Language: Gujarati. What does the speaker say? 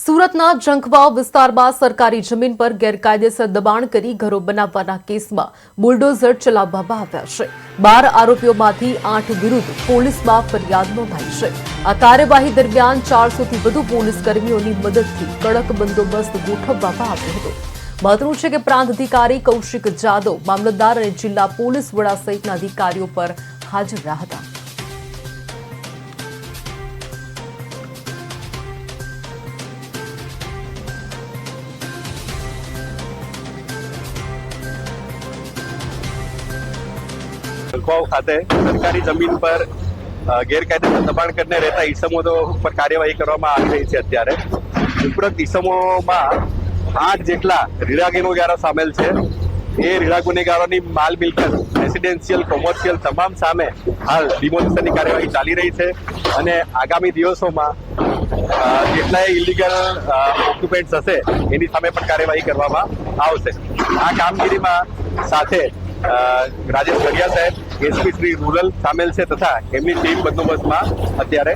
સુરતના જંખવાવ વિસ્તારમાં સરકારી જમીન પર ગેરકાયદેસર દબાણ કરી ઘરો બનાવવાના કેસમાં બુલડોઝર ચલાવવામાં આવ્યા છે. બાર આરોપીઓમાંથી આઠ વિરુદ્ધ પોલીસમાં ફરિયાદ નોંધાઈ છે. આ કાર્યવાહી દરમિયાન ચારસોથી વધુ પોલીસ કર્મીઓની મદદથી કડક બંદોબસ્ત ગોઠવવામાં આવ્યો હતો. મહત્વનું છે કે પ્રાંત અધિકારી કૌશિક જાદવ, મામલતદાર અને જિલ્લા પોલીસ વડા સહિતના અધિકારીઓ પર હાજર રહ્યા હતા. જલગાંવ ખાતે સરકારી જમીન પર ગેરકાયદેસર દબાણ કરીને રહેતા ઈસમો પર કાર્યવાહી કરવામાં આવી રહી છે અત્યારે. ઉપરોક્ત ઈસમોમાં આઠ જેટલા રીડા ગુનેગારો સામેલ છે. એ રીડા ગુનેગારોની માલ મિલકત, રેસિડેન્શિયલ, કોમર્શિયલ તમામ સામે હાલ ડિમોલિશનની કાર્યવાહી ચાલી રહી છે અને આગામી દિવસોમાં જેટલાય ઇલીગલ ઓક્યુપેન્ટ્સ હશે એની સામે પણ કાર્યવાહી કરવામાં આવશે. આ કામગીરીમાં સાથે રાજેશ ગઢિયા સાહેબ એસપી શ્રી રૂરલ સામેલ છે તથા એમની ટીમ બંદોબસ્તમાં અત્યારે